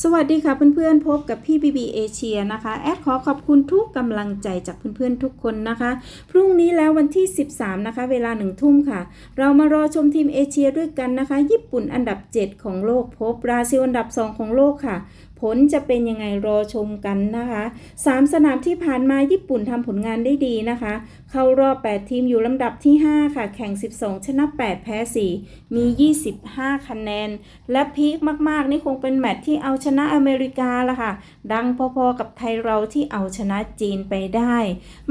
สวัสดีค่ะเพื่อนๆพบกับพี่บีบีเอเชียนะคะแอดขอขอบคุณทุกกำลังใจจากเพื่อนๆทุกคนนะคะ พรุ่งนี้แล้ววันที่ 13 นะคะ เวลาหนึ่งทุ่มค่ะ เรามารอชมทีมเอเชียด้วยกันนะคะ ญี่ปุ่นอันดับ 7 ของโลกพบบราซิลอันดับ 2 ของโลกค่ะ ผลจะเป็นยังไงรอชมกันนะคะ3สนามที่ผ่านมาญี่ปุ่นทำผลงานได้ดีนะคะ เข้ารอบ 8 ทีมอยู่ลำดับที่ 5 ค่ะ แข่ง 12 ชนะ 8 แพ้ 4 มี 25 คะแนน และพีคมาก ๆ นี่คงเป็นแมตช์ที่เอาชนะอเมริกาละค่ะ ดังพอๆกับไทยเราที่เอาชนะจีนไปได้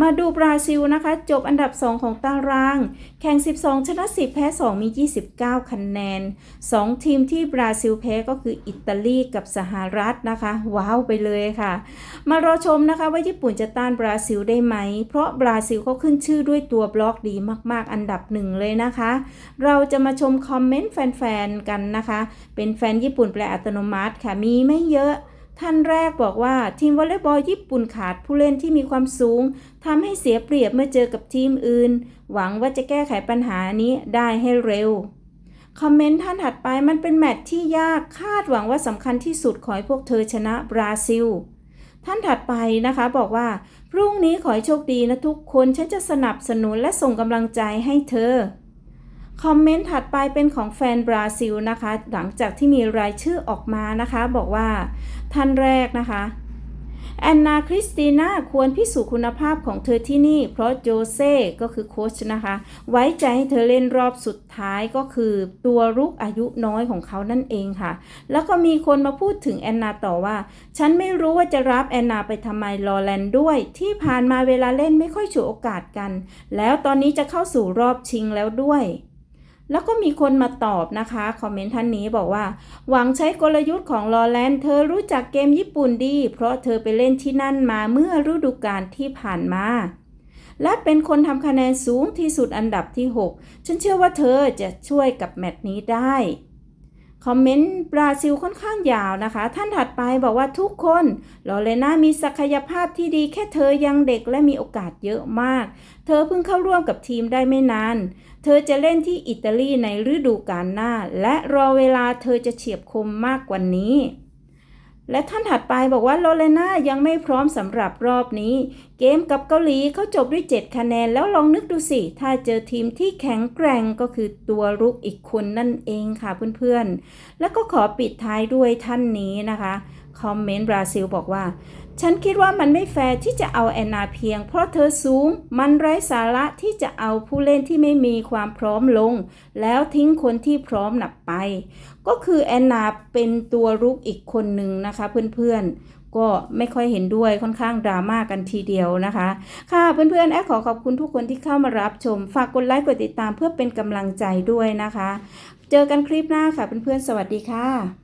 มาดูบราซิลนะคะ จบอันดับ 2 ของตาราง แข่ง 12 ชนะ 10 แพ้ 2 มี 29 คะแนน 2 ทีมที่บราซิลแพ้ก็คืออิตาลีกับสหรัฐนะคะ ว้าวไปเลยค่ะ มารอชมนะคะว่าญี่ปุ่นจะต้านบราซิลได้ไหม เพราะบราซิลเขาขึ้นชื่อด้วยตัวบล็อกดีมากๆ อันดับหนึ่งเลยนะคะ เราจะมาชมคอมเมนต์แฟนๆกันนะคะ เป็นแฟนญี่ปุ่นแปลอัตโนมัติค่ะมีไม่เยอะท่านแรกบอกว่าทีมวอลเลย์บอลญี่ปุ่นขาดผู้เล่นที่มีความสูงทำให้เสียเปรียบเมื่อเจอกับทีมอื่น หวังว่าจะแก้ไขปัญหานี้ได้ให้เร็ว คอมเมนต์ท่านถัดไปมันเป็นแมตช์ที่ยากคาดหวังว่าสำคัญที่สุดขอให้พวกเธอชนะบราซิล ท่านถัดไปนะคะบอกว่า พรุ่งนี้ขอให้โชคดีนะทุกคนฉันจะสนับสนุนและส่งกำลังใจให้เธอคอมเมนต์ถัดไปเป็นของแฟนบราซิลนะคะ หลังจากที่มีรายชื่อออกมานะคะ บอกว่าท่านแรกนะคะ แอนนาคริสติน่าควรพิสูจน์คุณภาพของเธอที่นี่ เพราะโจเซ่ก็คือโค้ชนะคะ ไว้ใจให้เธอเล่นรอบสุดท้ายก็คือตัวรุกอายุน้อยของเขานั่นเองค่ะ แล้วก็มีคนมาพูดถึงแอนนาต่อว่า ฉันไม่รู้ว่าจะรับแอนนาไปทำไมลอแลนด์ด้วย ที่ผ่านมาเวลาเล่นไม่ค่อยฉวยโอกาสกัน แล้วตอนนี้จะเข้าสู่รอบชิงแล้วด้วย แล้วก็มีคนมาตอบนะคะ คอมเมนต์ท่านนี้บอกว่า หวังใช้กลยุทธ์ของลอแลนเธอรู้จักเกมญี่ปุ่นดี เพราะเธอไปเล่นที่นั่นมาเมื่อฤดูกาลที่ผ่านมา และเป็นคนทำคะแนนสูงที่สุดอันดับที่ 6 ฉันเชื่อว่าเธอจะช่วยกับแมตช์นี้ได้ คอมเมนต์บราซิลค่อนข้างยาวนะคะ ท่านถัดไปบอกว่าทุกคนลอเลน่ามีศักยภาพที่ดีแค่เธอยังเด็กและมีโอกาสเยอะมาก เธอเพิ่งเข้าร่วมกับทีมได้ไม่นาน เธอจะเล่นที่อิตาลีในฤดูกาลหน้า และรอเวลาเธอจะเฉียบคมมากกว่านี้ และท่านถัดไปบอกว่าโลเลน่ายังไม่พร้อมสำหรับรอบนี้ เกมกับเกาหลีเขาจบด้วย 7 คะแนน แล้วลองนึกดูสิ ถ้าเจอทีมที่แข็งแกร่งก็คือตัวรุกอีกคนนั่นเองค่ะเพื่อนๆ แล้วก็ขอปิดท้ายด้วยท่านนี้นะคะ คอมเมนต์บราซิลบอกว่า ฉันคิดว่ามันไม่แฟร์ที่จะเอาแอนนาเพียง เพราะเธอสูง มันไร้สาระที่จะเอาผู้เล่นที่ไม่มีความพร้อมลง แล้วทิ้งคนที่พร้อมหนับไป ก็คือแอนนาเป็นตัวรุกอีกคนหนึ่งนะคะเพื่อนๆก็ไม่ค่อยเห็นด้วยค่อนข้างดราม่ากันทีเดียวนะคะ ค่ะเพื่อนๆแอดขอขอบคุณทุกคนที่เข้ามารับชม ฝากกดไลค์กดติดตามเพื่อเป็นกำลังใจด้วยนะคะ เจอกันคลิปหน้าค่ะเพื่อนๆสวัสดีค่ะ